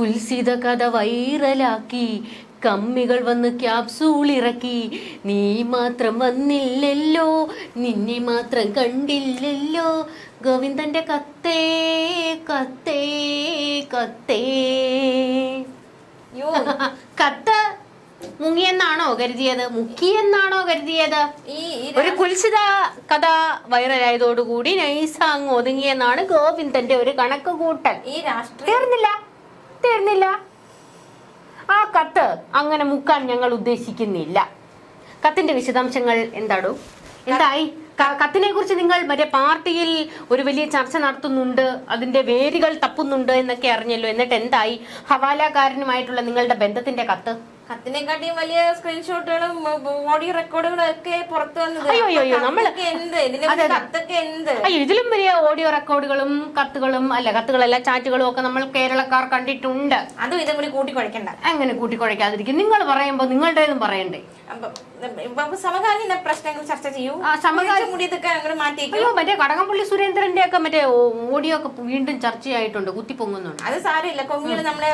കുൽസിത കഥ വൈറലാക്കി. കമ്മികൾ വന്ന് ക്യാപ്സൂൾ ഇറക്കി. നീ മാത്രം വന്നില്ലല്ലോ നിന്നെ മാത്രം കണ്ടില്ലല്ലോ. ഗോവിന്ദന്റെ കത്തേ കത്തേ കത്തേ. യോ കത്ത് മുങ്ങിയെന്നാണോ കരുതിയത്? മുക്കിയെന്നാണോ കരുതിയത്? ഒരു കുൽസിത കഥ വൈറലായതോടുകൂടി നൈസ അങ്ങ് ഒതുങ്ങിയെന്നാണ് ഗോവിന്ദന്റെ ഒരു കണക്ക് കൂട്ടൽ ഈ രാഷ്ട്രീയ തീർന്നില്ല ആ കത്ത് അങ്ങനെ മുക്കാൻ ഞങ്ങൾ ഉദ്ദേശിക്കുന്നില്ല. കത്തിന്റെ വിശദാംശങ്ങൾ എന്താടോ? എന്തായി? കത്തിനെ കുറിച്ച് നിങ്ങൾ മറ്റേ പാർട്ടിയിൽ ഒരു വലിയ ചർച്ച നടത്തുന്നുണ്ട് അതിന്റെ വേരുകൾ തപ്പുന്നുണ്ട് എന്നൊക്കെ അറിഞ്ഞല്ലോ. എന്നിട്ട് എന്തായി? ഹവാലാകാരനുമായിട്ടുള്ള നിങ്ങളുടെ ബന്ധത്തിന്റെ കത്ത്? കത്തിനെക്കാട്ടിയും വലിയ സ്ക്രീൻഷോട്ടുകളും ഓഡിയോ റെക്കോർഡുകളും ഒക്കെ പുറത്തു വന്നത് അയ്യോ, അയ്യോ, നമ്മൾ എന്ത്? ഇതിന്റെ. കത്തൊക്കെ എന്ത്? അയ്യോ ഇതിലും വലിയ ഓഡിയോ റെക്കോർഡുകളും കത്തുകളും അല്ല കത്തുകളല്ല ചാറ്റുകളും ഒക്കെ നമ്മൾ കേരളക്കാർ കണ്ടിട്ടുണ്ട്. അതും ഇതും കൂടി കൂട്ടിക്കൊഴിക്കണ്ട. കുഴക്കണ്ട അങ്ങനെ കൂട്ടിക്കൊഴിക്കാതിരിക്കും? നിങ്ങൾ പറയുമ്പോൾ നിങ്ങളുടേതും പറയണ്ടേ? അപ്പൊ സമകാലീന പ്രശ്നങ്ങൾ ചർച്ച ചെയ്യൂ. മറ്റേ കടകംപള്ളി സുരേന്ദ്രന്റെ ഒക്കെ മറ്റേ ഓഡിയോ ഒക്കെ വീണ്ടും ചർച്ചയായിട്ടുണ്ട് കുത്തിപ്പൊങ്ങുന്നുണ്ട്. അത് സാരമില്ല. കൊങ്ങികൾ നമ്മളെ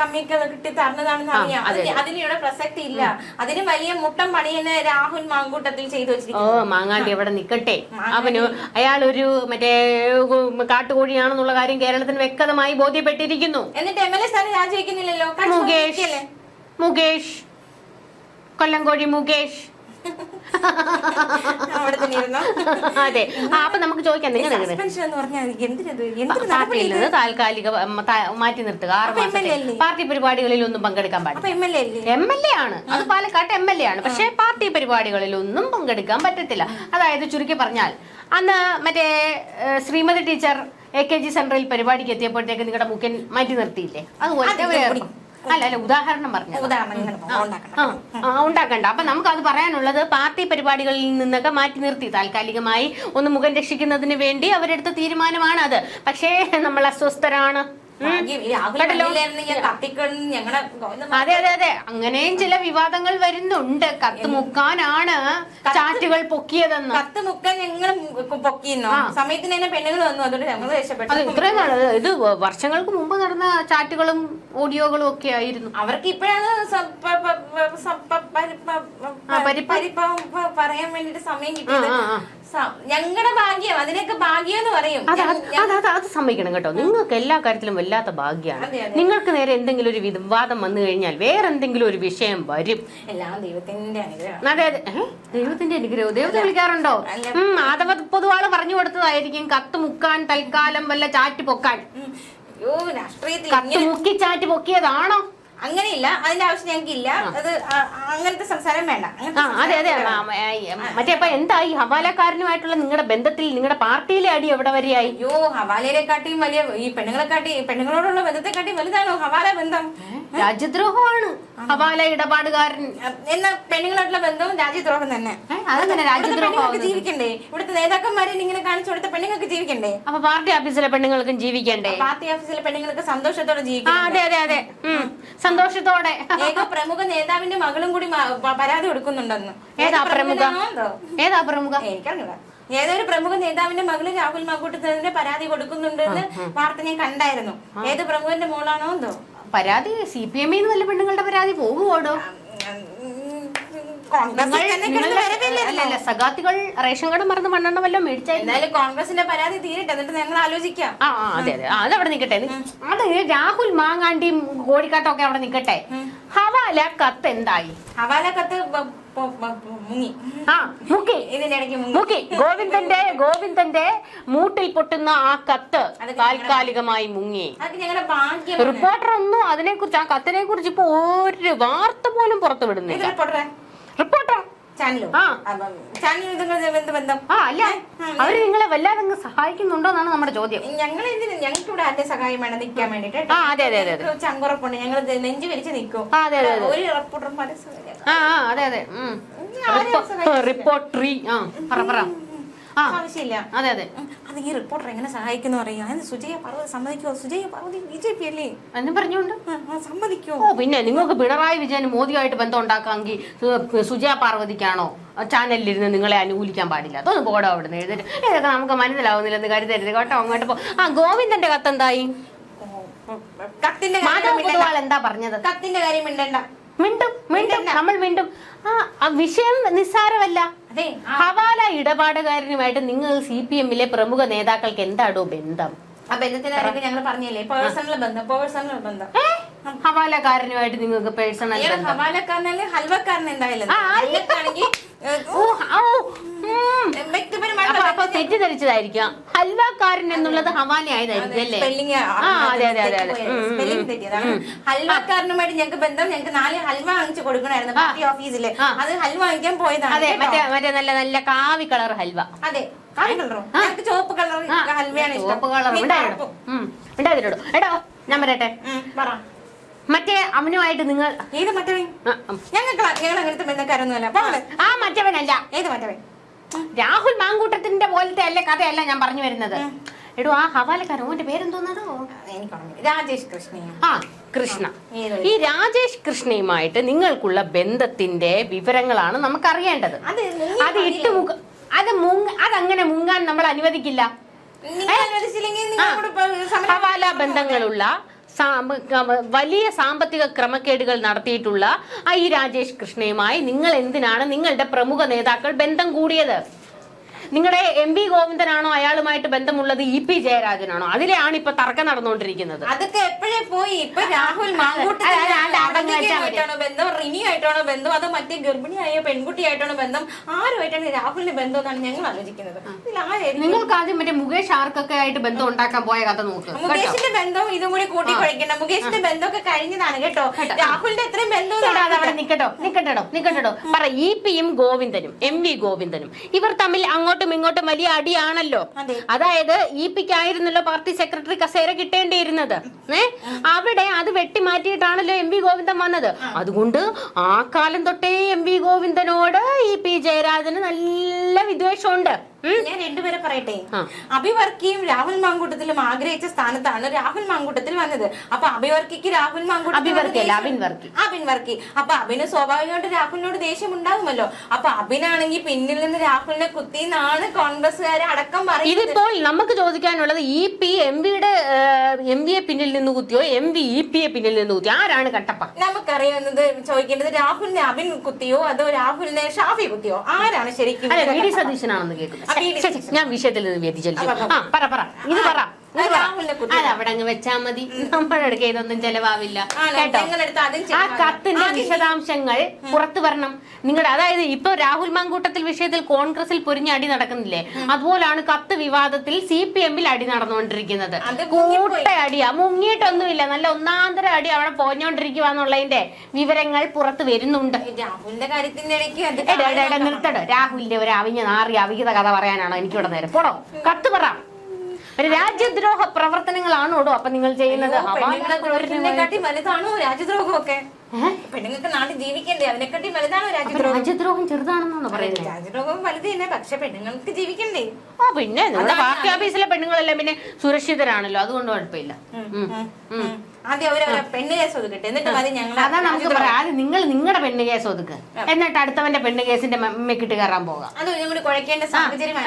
കമ്മിയൊക്കെ കിട്ടി തരണതാണെന്ന് അറിയാം. അതെ, അതിന് അതിന് ഇവിടെ പ്രസക്തി ഇല്ല. അതിന് വലിയ മുട്ടം പണിയനെ രാഹുൽ മാങ്കൂട്ടത്തിൽ ചെയ്തു വെച്ചിരിക്കുന്നു. മാങ്ങാണ്ടി എവിടെ നിക്കട്ടെ. അവന് അയാൾ ഒരു മറ്റേ കാട്ടുകോഴിയാണെന്നുള്ള കാര്യം കേരളത്തിന് വ്യക്തമായി ബോധ്യപ്പെട്ടിരിക്കുന്നു. എന്നിട്ട് എം എൽ എ സ്ഥാനം രാജിവെക്കുന്നില്ലല്ലോ? മുകേഷ്. മുകേഷ്. കൊല്ലംകോഴി മുകേഷ്. അതെ. അപ്പൊ നമുക്ക് ചോദിക്കാം നിങ്ങൾ പാർട്ടിയിൽ നിന്ന് താൽക്കാലിക മാറ്റി നിർത്തുക. ആറ് മാസത്തെ പാർട്ടി പരിപാടികളിൽ ഒന്നും പങ്കെടുക്കാൻ പാടില്ല. എം എൽ എ ആണ്. അത് പാലക്കാട്ട് എം എൽ എ ആണ്. പക്ഷെ പാർട്ടി പരിപാടികളിൽ ഒന്നും പങ്കെടുക്കാൻ പറ്റത്തില്ല. അതായത് ചുരുക്കി പറഞ്ഞാൽ അന്ന് മറ്റേ Sreemathi teacher A K G സെന്ററിൽ പരിപാടിക്ക് എത്തിയപ്പോഴത്തേക്ക് നിങ്ങളുടെ മുഖ്യൻ മാറ്റി നിർത്തിയില്ലേ? അതുപോലെ. അല്ല അല്ല ഉദാഹരണം പറഞ്ഞു ഉണ്ടാക്കണ്ട. അപ്പൊ നമുക്ക് അത് പറയാനുള്ളത് പാർട്ടി പരിപാടികളിൽ നിന്നൊക്കെ മാറ്റി നിർത്തി. താൽക്കാലികമായി ഒന്ന് മുഖം രക്ഷിക്കുന്നതിന് വേണ്ടി അവരെടുത്ത തീരുമാനമാണ് അത് പക്ഷേ നമ്മൾ അസ്വസ്ഥരാണ്. അതെ അതെ അതെ. അങ്ങനെയും ചില വിവാദങ്ങൾ വരുന്നുണ്ട്. കത്ത് മുക്കാനാണ് ചാറ്റുകൾ പൊക്കിയതെന്ന്. കത്ത് മുക്കാൻ ഞങ്ങൾ പൊക്കിയിരുന്നു സമയത്തിന് തന്നെ പെണ്ണുങ്ങൾ വന്നു. അതുകൊണ്ട് ഞങ്ങൾ രക്ഷപ്പെട്ടു. ഇത്രയും നാൾ. ഇത് വർഷങ്ങൾക്ക് മുമ്പ് നടന്ന ചാറ്റുകളും ഓഡിയോകളും ഒക്കെ ആയിരുന്നു. അവർക്ക് ഇപ്പോഴാണ് സ- പ- പ- പ- സ- പ- പരി- പ- പ- ആ, പരിപ്പ- പരിപ്പ- പ- പറയാൻ വേണ്ടിട്ട് സമയം കിട്ടിയത്. ഞങ്ങളുടെ ഭാഗ്യം അതിനൊക്കെ ഭാഗ്യം എന്ന് പറയും. അത് അത് സമ്മതിക്കണം കേട്ടോ. നിങ്ങൾക്ക് എല്ലാ കാര്യത്തിലും വല്ലാത്ത ഭാഗ്യമാണ്. നിങ്ങൾക്ക് നേരെ എന്തെങ്കിലും ഒരു വിവാദം വന്നു കഴിഞ്ഞാൽ വേറെ എന്തെങ്കിലും ഒരു വിഷയം വരും. എല്ലാം ദൈവത്തിന്റെ അനുഗ്രഹം അതെ അതെ? ദൈവത്തിന്റെ അനുഗ്രഹം. ദൈവത്തെ വിളിക്കാറുണ്ടോ? അഥവാ മാധവ പൊതുവാൾ പറഞ്ഞു കൊടുത്തതായിരിക്കും. കത്ത് മുക്കാൻ തൽക്കാലം വല്ല ചാറ്റ് പൊക്കാൻ. കത്ത് മുക്കി ചാറ്റ് പൊക്കിയതാണോ? അങ്ങനെയില്ല. അതിന്റെ ആവശ്യം ഞങ്ങൾക്ക് ഇല്ല അത് അങ്ങനത്തെ സംസാരം വേണ്ട. അതെ അതെ. മറ്റേ അപ്പൊ എന്തായി? ഹവാലക്കാരനുമായിട്ടുള്ള നിങ്ങളുടെ ബന്ധത്തിൽ നിങ്ങളുടെ പാർട്ടിയിലെ അടി എവിടെ വരെയായി? അയ്യോ ഹവാലയെക്കാട്ടിയും വലിയ ഈ പെണ്ണുങ്ങളെക്കാട്ടി പെണ്ണുങ്ങളോടുള്ള ബന്ധത്തെക്കാട്ടി വലുതാണോ ഹവാല ബന്ധം? രാജ്യദ്രോഹമാണ്. ഹവാല ഇടപാടുകാരൻ. എന്ന പെണ്ണുങ്ങളായിട്ടുള്ള ബന്ധവും രാജ്യദ്രോഹം തന്നെ. അതങ്ങനെ രാജ്യദ്രോഹം ജീവിക്കണ്ടേ? ഇവിടുത്തെ നേതാക്കന്മാരെ ഇങ്ങനെ കാണിച്ചു കൊടുത്ത പെണ്ണുങ്ങൾക്ക് ജീവിക്കണ്ടേ? അപ്പൊ പാർട്ടി ഓഫീസിലെ പെണ്ണുങ്ങൾക്കും ജീവിക്കണ്ടേ? പാർട്ടി ഓഫീസിലെ പെണ്ണുങ്ങൾക്ക് സന്തോഷത്തോടെ ജീവിക്കാം അതെ അതെ അതെ. സന്തോഷത്തോടെ. ഏക പ്രമുഖ നേതാവിന്റെ മകളും കൂടി പരാതി കൊടുക്കുന്നുണ്ടെന്ന്. ഏതാ പ്രമുഖ? ഏതാ പ്രമുഖ? എനിക്കറിഞ്ഞൂടാ. ഏതൊരു പ്രമുഖ നേതാവിന്റെ മകൾ രാഹുൽ മാക്കൂട്ടത്തിന്റെ പരാതി കൊടുക്കുന്നുണ്ടെന്ന് വാർത്ത ഞാൻ കണ്ടായിരുന്നു. ഏത് പ്രമുഖന്റെ മോളാണോ എന്തോ? പരാതി സി പി എമ്മിൽ നിന്ന് വല്ല പെണ്ണുങ്ങളുടെ പരാതി പോകുവോടോ സഖാത്തികൾ റേഷൻ കട മറന്ന് മണ്ണെണ്ണ വല്ലതും മേടിച്ചായിരുന്നു കോൺഗ്രസിന്റെ പരാതി തീരട്ടെ എന്നിട്ട് ഞങ്ങൾ ആലോചിക്കാം. ആ ആ, അതെ അതെ. ആ, അതവിടെ നിക്കട്ടെ. നി- അത് രാഹുൽ മാങ്ങാണ്ടിയും കോഴിക്കാട്ടം ഒക്കെ അവിടെ നിക്കട്ടെ. ഹവാല കത്ത് എന്തായി? ഹവാല കത്ത് ബ- പൊ- ബ- പൊ- മുങ്ങി. ആ മുക്കി. ഇതിന്റെ ഇടയ്ക്ക് മുങ്ങി. മുക്കി. ഗോവിന്ദന്റെ ഗോവിന്ദന്റെ മൂട്ടിൽ പൊട്ടുന്ന ആ കത്ത് താൽക്കാലികമായി മുങ്ങി. അതൊക്കെ ഞങ്ങളുടെ ഭാഗ്യം റിപ്പോർട്ടർ ഒന്നും അതിനെ കുറിച്ച് ആ കത്തിനെ കുറിച്ച് ഇപ്പൊ ഒരു വാർത്ത പോലും പുറത്തുവിടുന്നില്ല. റിപ്പോർട്ടറെ? റിപ്പോർട്ടർ ചാനലോ? ആ. ചാനലും ഇതുങ്ങൾ എന്ത് ബന്ധം? ആ അല്ല. അവർ നിങ്ങളെ വല്ലാതെ അങ്ങ് സഹായിക്കുന്നുണ്ടോ എന്നാണ് നമ്മുടെ ചോദ്യം. ഞങ്ങൾ ഞങ്ങൾക്ക് ഇവിടെ ആരുടെ സഹായം വേണം നിൽക്കാൻ വേണ്ടിട്ട് ആ, അതെ, അതെ, അതെ, അതെ. ചങ്കുറപ്പുണ്ട്. ഞങ്ങൾ നെഞ്ചു വലിച്ച് നിൽക്കും. ആ, അതെ, അതെ, അതെ. ഒരു റിപ്പോർട്ടർമാരെ സഹായിക്കാം. ആ ആ അതെ അതെ. ഉം. ആരെയും റിപ്പോ- സഹായിച്ചില്ല. റിപ്പോർട്ടറി. ആ പറ പറ. ആ. ആവശ്യമില്ല. അതെ അതെ. അത് ഈ റിപ്പോർട്ടർ എങ്ങനെ സഹായിക്കുന്നു അറിയാം അതിന് Sujaya Parvathy സമ്മതിക്കോ Sujaya Parvathy B J P അല്ലേ? എന്നും പറഞ്ഞുകൊണ്ട് സമ്മതിക്കോ പിന്നെ നിങ്ങൾക്ക് പിണറായി വിജയൻ മോദിയായിട്ട് ബന്ധം ഉണ്ടാക്കാമെങ്കിൽ സുജയ പാർവതിക്കാണോ ചാനലിലിരുന്ന് നിങ്ങളെ അനുകൂലിക്കാൻ പാടില്ല? അതൊന്ന് പോടോ നിന്ന് എഴുതിട്ട്. ഇതൊക്കെ നമുക്ക് മനസ്സിലാവുന്നില്ലെന്ന് കരുതരുത് കേട്ടോ അങ്ങോട്ട് പോ. ആ ഗോവിന്ദന്റെ കത്ത് എന്തായി കത്തിന്റെ. പൊതുവാൾ എന്താ പറഞ്ഞത്? കത്തിന്റെ കാര്യം മിണ്ടണ്ട. മിണ്ടും മിണ്ടും നമ്മൾ മിണ്ടും. ആ വിഷയം നിസ്സാരമല്ല. ഹവാല ഇടപാടുകാരനുമായിട്ട് നിങ്ങൾ സി പി എമ്മിലെ പ്രമുഖ നേതാക്കൾക്ക് എന്താടോ ബന്ധം? ആ ബന്ധത്തിന്റെ ഞങ്ങൾ പറഞ്ഞില്ലേ? പേഴ്സണൽ ബന്ധം പേഴ്സണൽ ബന്ധം. ഹവാലക്കാരനുമായിട്ട് നിങ്ങൾക്ക് പേഴ്സണൽ ഹവാലക്കാരനല്ലേ ഹൽവക്കാരൻ എന്തായാലും? അപ്പൊ തെറ്റിദ്ധരിച്ചതായിരിക്കാം ഹൽവാക്കാരൻ എന്നുള്ളത് ഹവാല ആയതായിരിക്കും അല്ലേ? സ്പെല്ലിംഗ് ആ അതെ അതെ അതെ അതെ സ്പെല്ലിംഗ്. തെറ്റിയതാണ് ഹൽവക്കാരനുമായിട്ട് ഞങ്ങൾക്ക് ബന്ധം. ഞങ്ങൾക്ക് നാല് ഹൽവ വാങ്ങിച്ചു കൊടുക്കണമായിരുന്നു പാർട്ടി ഓഫീസിൽ അത് ഹൽവ വാങ്ങിക്കാൻ പോയതാണ് അതെ മറ്റേ മറ്റേ നല്ല നല്ല കാവി കളർ ഹൽവ. അതെ കാവി കളറോ? ഞങ്ങൾക്ക് ചുവപ്പ് കളർ ഹൽവയാണ് ഇഷ്ടം. ചുവപ്പ് കളർ ഉണ്ടായിരുന്നു. ഉണ്ടായിരുന്നു. എടോ ഞാൻ പറയട്ടെ? പറ. മറ്റേ അവനുമായിട്ട് നിങ്ങൾ ഏത് മറ്റവൻ. ഞങ്ങൾക്ക് ഞങ്ങൾ അങ്ങനത്തെ ബന്ധക്കാരൊന്നുമല്ല. ആ മറ്റവനല്ല. ഏത് മറ്റവൻ? രാഹുൽ മാങ്കൂട്ടത്തിന്റെ പോലത്തെ അല്ലേ കഥയല്ല ഞാൻ പറഞ്ഞു വരുന്നത്. എടോ ആ ഹവാലക്കാരൻ ഓന്റെ പേരെന്തോന്നതോ? രാജേഷ് കൃഷ്ണ. ആ കൃഷ്ണ ഈ രാജേഷ് കൃഷ്ണയുമായിട്ട് നിങ്ങൾക്കുള്ള ബന്ധത്തിന്റെ വിവരങ്ങളാണ് നമുക്ക് അറിയേണ്ടത് അത് ഇട്ട് മുഖ അത് മുങ്ങ അതങ്ങനെ മുങ്ങാൻ നമ്മൾ അനുവദിക്കില്ല. ഹവാല ബന്ധങ്ങളുള്ള വലിയ സാമ്പത്തിക ക്രമക്കേടുകൾ നടത്തിയിട്ടുള്ള ഈ രാജേഷ് കൃഷ്ണയുമായി നിങ്ങൾ എന്തിനാണ് നിങ്ങളുടെ പ്രമുഖ നേതാക്കൾ ബന്ധം കൂടിയത്? നിങ്ങളുടെ എം വി ഗോവിന്ദനാണോ? അയാളുമായിട്ട് ബന്ധമുള്ളത് ഇ പി ജയരാജനാണോ? അതിലെയാണ് ഇപ്പൊ തർക്കം നടന്നുകൊണ്ടിരിക്കുന്നത്. അതൊക്കെ എപ്പോഴേ പോയി? ഇപ്പൊ രാഹുൽ. മാങ്കൂട്ടായിട്ടാണോ ബന്ധം? റിനിയായിട്ടാണോ ബന്ധം? അതോ മറ്റേ ഗർഭിണിയായ പെൺകുട്ടിയായിട്ടാണോ ബന്ധം? ആരുമായിട്ടാണ് രാഹുലിന്റെ ബന്ധം എന്നാണ് ഞങ്ങൾ ആലോചിക്കുന്നത്. നിങ്ങൾക്ക് ആദ്യം മറ്റേ മുകേഷ് ആർക്കൊക്കെ ആയിട്ട് ബന്ധം ഉണ്ടാക്കാൻ പോയ കഥ നോക്കുക മുകേഷിന്റെ ബന്ധവും ഇതും കൂടി കൂട്ടി കുഴക്കണം മുകേഷിന്റെ ബന്ധമൊക്കെ കഴിഞ്ഞതാണ് കേട്ടോ? രാഹുലിന്റെ എത്രയും ബന്ധം അവിടെ നിക്കട്ടോ നിക്കട്ടോ നിക്കട്ടോ. പറ ഇ പിയും ഗോവിന്ദനും എം വി ഗോവിന്ദനും. ഇവർ തമ്മിൽ അങ്ങോട്ടും ഇങ്ങോട്ടും വലിയ അടിയാണല്ലോ. അതെ. അതായത് ഇ പിക്ക് ആയിരുന്നല്ലോ പാർട്ടി സെക്രട്ടറി കസേര കിട്ടേണ്ടിയിരുന്നത്. ഏ? അവിടെ അത് വെട്ടിമാറ്റിയിട്ടാണല്ലോ എം വി ഗോവിന്ദൻ വന്നത്. അതുകൊണ്ട് ആ കാലം തൊട്ടേ എം വി ഗോവിന്ദനോട് ഇ പി ജയരാജന് നല്ല വിദ്വേഷമുണ്ട്? ഞാൻ രണ്ടുപേരെ പറയട്ടെ. അഭിവർക്കിയും രാഹുൽ മാങ്കൂട്ടത്തിലും ആഗ്രഹിച്ച സ്ഥാനത്താണ് രാഹുൽ മാങ്കൂട്ടത്തിൽ വന്നത്. അപ്പൊ അഭിവർക്കിക്ക് രാഹുൽ മാങ്കൂട്ടത്തിൽ. അബിൻ വർക്കി അപ്പൊ അബിന് സ്വാഭാവികമായിട്ട് രാഹുലിനോട് ദേഷ്യം ഉണ്ടാകുമല്ലോ അപ്പൊ അബിനാണെങ്കിൽ പിന്നിൽ നിന്ന് രാഹുലിനെ കുത്തി എന്നാണ് കോൺഗ്രസ്സുകാരെ അടക്കം പറയുന്നത്. ഇതിപ്പോൾ നമുക്ക് ചോദിക്കാനുള്ളത് ഇ പി എം വിയുടെ എം വിയെ പിന്നിൽ നിന്ന് കുത്തിയോ എം വി ഇ പിയെ പിന്നിൽ നിന്ന് കുത്തിയോ? ആരാണ് കട്ടപ്പ? നമുക്കറിയുന്നത് ചോദിക്കേണ്ടത് രാഹുലിനെ അബിൻ കുത്തിയോ അതോ രാഹുലിനെ ഷാഫി കുത്തിയോ? ആരാണ് ശരിക്കും? സതീശനാണെന്ന് കേൾക്കുന്നു ആ, വി ഡി ശ്ശെ, ശ്ശെ, ഞാൻ വിഷയത്തിൽ നിന്ന് വ്യതിചലിച്ചു ആ, പറ, പറ പറ. ഇത് പറ. ഇത് പറ. രാഹുലിനെ കുത്തി. അത് അവിടെ അങ്ങ് വെച്ചാ മതി. നമ്മുടെ അടുക്ക ഇതൊന്നും ചെലവാവില്ല? കേട്ടോ? ആ കത്തിന്റെ വിശദാംശങ്ങൾ പുറത്തു വരണം. നിങ്ങളുടെ അതായത് ഇപ്പൊ രാഹുൽ മാങ്കൂട്ടത്തിൽ വിഷയത്തിൽ കോൺഗ്രസിൽ പൊരിഞ്ഞ അടി നടക്കുന്നില്ലേ? അതുപോലാണ് കത്ത് വിവാദത്തിൽ സി പി എമ്മിൽ അടി നടന്നുകൊണ്ടിരിക്കുന്നത്. കൂട്ട അടിയാ. മുങ്ങിയിട്ടൊന്നുമില്ല. നല്ല ഒന്നാന്തര അടി അവിടെ പോഞ്ഞോണ്ടിരിക്കുവാന്നുള്ളതിന്റെ വിവരങ്ങൾ പുറത്തു വരുന്നുണ്ട്. രാഹുലിന്റെ കാര്യത്തിന്റെ ഇടയ്ക്ക് നിർത്തടോ. രാഹുലിന്റെ ഒരു അവിഞ്ഞ നാറി അവിഹിത കഥ പറയാനാണോ എനിക്കിവിടെ നേരം. പോടോ കത്ത് പറ. ഒരു രാജ്യദ്രോഹ പ്രവർത്തനങ്ങളാണോടോ അപ്പൊ നിങ്ങൾ ചെയ്യുന്നത് വലുതാണോ രാജ്യദ്രോഹമൊക്കെ? പെണ്ണുങ്ങൾക്ക് നാട്ടിൽ ജീവിക്കണ്ടേ അതിനെക്കാട്ടി വലുതാണോ രാജ്യദ്രോഹം? രാജ്യദ്രോഹം ചെറുതാണെന്നാണ് പറയുന്നത് രാജ്യദ്രോഹം വലുത് തന്നെ പക്ഷെ പെണ്ണുങ്ങൾക്ക് ജീവിക്കണ്ടേ? ആ പിന്നെ പാർട്ടി ഓഫീസിലെ പെണ്ണുങ്ങളെല്ലാം പിന്നെ സുരക്ഷിതരാണല്ലോ. അതുകൊണ്ട് കുഴപ്പമില്ല. ആദ്യം അവർ അവരെ പെണ്ണ് കേസ് ഒതുക്കട്ടെ. എന്നിട്ട് മതി ഞങ്ങൾ അതാ നമുക്ക് പറയാം. ആദ്യം നിങ്ങൾ നിങ്ങളുടെ പെണ്ണ് കേസ് ഒതുക്ക്. എന്നിട്ട് അടുത്തവന്റെ പെണ്ണ് കേസിന്റെ മെക്കിട്ട് കയറാൻ പോകാം. അത് കുഴക്കേണ്ട സാഹചര്യം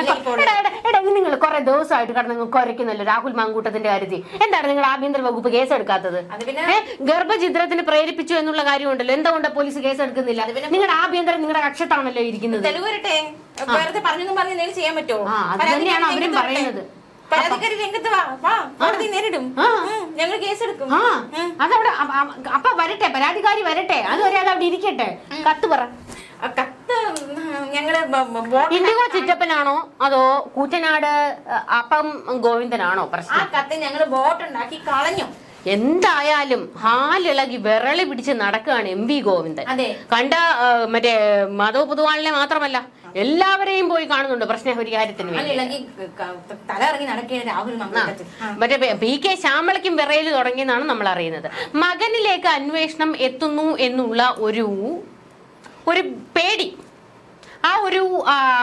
എടാ, നിങ്ങൾ കുറെ ദിവസമായിട്ട് കടന്ന് നിങ്ങൾ കുരയ്ക്കുന്നല്ലോ രാഹുൽ മാങ്കൂട്ടത്തിന്റെ കാര്യത്തിൽ. എന്താണ് നിങ്ങൾ ആഭ്യന്തര വകുപ്പ് കേസ് എടുക്കാത്തത്? അത് പിന്നെ ഏ, ഗർഭഛിദ്രത്തിന് പ്രേരിപ്പിച്ചു എന്നുള്ള കാര്യം ഉണ്ടല്ലോ എന്തുകൊണ്ട് പോലീസ് കേസ് എടുക്കുന്നില്ല? നിങ്ങളുടെ ആഭ്യന്തരം നിങ്ങളുടെ കക്ഷത്താണല്ലോ ഇരിക്കുന്നത്. തെളിവ് വരട്ടെ. വെറുതെ പറഞ്ഞു പറഞ്ഞ് ചെയ്യാൻ പറ്റുമോ? അത് തന്നെയാണ് അവരും പറയുന്നത്. പരാതിക്കാരി രംഗത്ത് കോടതി നേരിടും. ഞങ്ങൾ കേസെടുക്കും. അതവിടെ അപ്പൊ വരട്ടെ പരാതിക്കാരി വരട്ടെ. അതുവരെ അത് അവിടെ ഇരിക്കട്ടെ. കത്ത് പറ. കത്ത് ഞങ്ങൾ ഇൻഡിഗോ ചിറ്റപ്പനാണോ? അതോ കൂറ്റനാട് അപ്പം ഗോവിന്ദനാണോ പ്രശ്നം? ആ കത്ത് ഞങ്ങൾ ബോട്ടുണ്ടാക്കി കളഞ്ഞു. എന്തായാലും ഹാലിളകി വിരളി പിടിച്ച് നടക്കുകയാണ് എം വി ഗോവിന്ദൻ. കണ്ട മറ്റേ മാധവ് പൊതുവാളിനെ മാത്രമല്ല എല്ലാവരെയും പോയി കാണുന്നുണ്ട് രാഹുൽ മംഗളത്തിൽ മറ്റേ പി കെ ശ്യാമളയ്ക്കും വിറയിൽ തുടങ്ങിയെന്നാണ് നമ്മൾ അറിയുന്നത്. മകനിലേക്ക് അന്വേഷണം എത്തുന്നു എന്നുള്ള ഒരു ഒരു പേടി. ആ ഒരു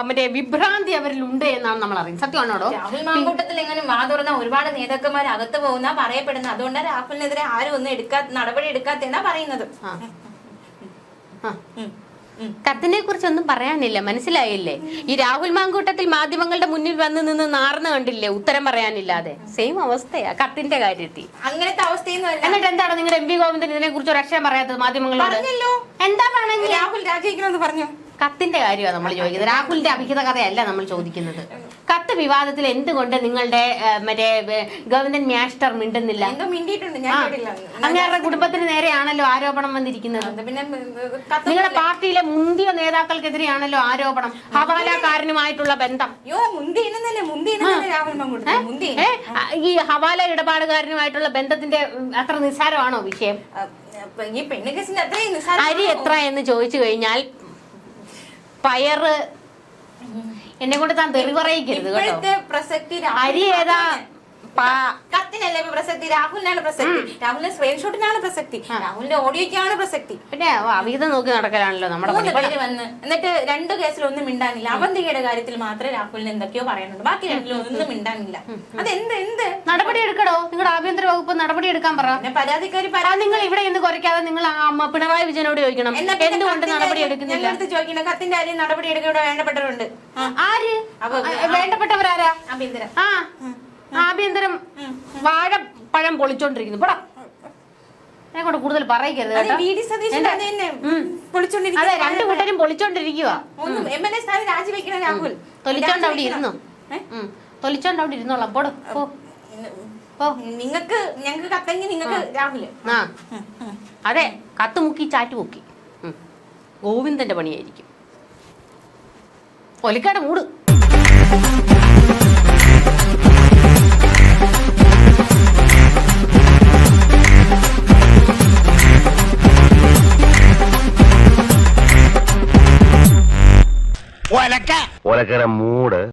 മറ്റേ വിഭ്രാന്തി അവരിൽ ഉണ്ട് എന്നാണ് നമ്മൾ അറിയുന്നത്. സത്യമാണോടോ രാഹുൽ മാങ്കൂട്ടത്തിൽ എങ്ങനെ വാ തുറന്ന ഒരുപാട് നേതാക്കന്മാർ അകത്ത് പോകുന്ന പറയപ്പെടുന്ന അതുകൊണ്ട് രാഹുലിനെതിരെ ആരും ഒന്നും എടുക്കാ നടപടി എടുക്കാത്തെന്നാ പറയുന്നത്. കത്തിനെ കുറിച്ചൊന്നും പറയാനില്ല മനസ്സിലായില്ലേ? ഈ രാഹുൽ മാങ്കൂട്ടത്തിൽ മാധ്യമങ്ങളുടെ മുന്നിൽ വന്ന് നിന്ന് നാർന്ന് കണ്ടില്ലേ? ഉത്തരം പറയാനില്ലാതെ. സെയിം അവസ്ഥയാ കത്തിന്റെ കാര്യത്തിൽ. അങ്ങനത്തെ അവസ്ഥയൊന്നും എന്നിട്ട് എന്താണ് നിങ്ങളുടെ എം വി ഗോവിന്ദൻ ഇതിനെ കുറിച്ച് ഒരു അക്ഷരം പറയാത്തത് മാധ്യമങ്ങളോട്? പറഞ്ഞല്ലോ. എന്താ പറഞ്ഞെങ്കിൽ രാഹുൽ രാജിക്കണമെന്ന് പറഞ്ഞു? കത്തിന്റെ കാര്യമാണ് നമ്മൾ ചോദിക്കുന്നത്. രാഹുലിന്റെ അഭിഹിത കഥയല്ല നമ്മൾ ചോദിക്കുന്നത്. കത്ത് വിവാദത്തിൽ എന്തുകൊണ്ട് നിങ്ങളുടെ മറ്റേ ഗവൺമെന്റ് മാസ്റ്റർ മിണ്ടുന്നില്ല? അങ്ങേരുടെ കുടുംബത്തിന് നേരെയാണല്ലോ ആരോപണം വന്നിരിക്കുന്നത്. പിന്നെ നിങ്ങളുടെ പാർട്ടിയിലെ മുന്തിയ നേതാക്കൾക്കെതിരെയാണല്ലോ ആരോപണം. ഹവാലക്കാരനുമായിട്ടുള്ള ബന്ധം. ഈ ഹവാല ഇടപാടുകാരനുമായിട്ടുള്ള ബന്ധത്തിന്റെ അത്ര നിസ്സാരമാണോ വിഷയം? അരി എത്ര എന്ന് ചോദിച്ചു കഴിഞ്ഞാൽ പയറ്. എന്നെ കൊണ്ട് താൻ തെറി പറയിക്കരുത് കേട്ടോ. അരി ഏതാ? കത്തിനല്ലേ പ്രസക്തി? രാഹുലിനാണ് പ്രസക്തി. രാഹുലിന്റെ സ്ക്രീൻഷോട്ടിനാണ് പ്രസക്തി. രാഹുലിന്റെ ഓഡിയോയ്ക്കാണ് പ്രസക്തി. പിന്നെ അവിഹിതം നോക്കി നടക്കലാണല്ലോ നമ്മുടെ മൂന്ന്. പേര് വന്ന് എന്നിട്ട് രണ്ട് കേസിലൊന്നും മിണ്ടാനില്ല. അവന്തികയുടെ കാര്യത്തിൽ മാത്രമേ രാഹുലിന് എന്തൊക്കെയോ പറയുന്നുണ്ട് ബാക്കി രണ്ടിലും ഒന്നും മിണ്ടാനില്ല. അതെന്ത്? എന്ത്? നടപടി എടുക്കടോ? നിങ്ങളുടെ ആഭ്യന്തര വകുപ്പ് നടപടി എടുക്കാൻ പറ. പരാതിക്കാരി പരാതി നിങ്ങൾ ഇവിടെ ഇന്ന് കുറയ്ക്കാതെ നിങ്ങൾ പിണറായി വിജയനോട് ചോദിക്കണം. എന്തുകൊണ്ട് നടപടി എടുക്കുന്നില്ല? ചോദിക്കണം കത്തിന്റെ കാര്യം നടപടി എടുക്കാൻ വേണ്ടപ്പെട്ടവരുണ്ട്. ആര്? വേണ്ടപ്പെട്ടവരാരാ? ആഭ്യന്തര. ആ. ആഭ്യന്തരം വാഴ പഴം പൊളിച്ചോണ്ടിരിക്കുന്നു. പോടാ. എന്നെ കൊണ്ട് കൂടുതൽ പറയിക്കരുത് അതെ രണ്ടു കൂട്ടരും പൊളിച്ചോണ്ടിരിക്കുക തൊലിച്ചോണ്ട് അവിടെ ഇരുന്നു? തൊലിച്ചോണ്ട് അവിടെ ഇരുന്നോളാം പോടും നിങ്ങക്ക് ഞങ്ങക്ക് കത്തെങ്കിൽ നിങ്ങക്ക് രാഹുൽ. ആ. അതെ കത്ത് മുക്കി ചാറ്റ് മുക്കി ഗോവിന്ദന്റെ പണിയായിരിക്കും. ഒലിക്കാട് മൂട്. മൂട്.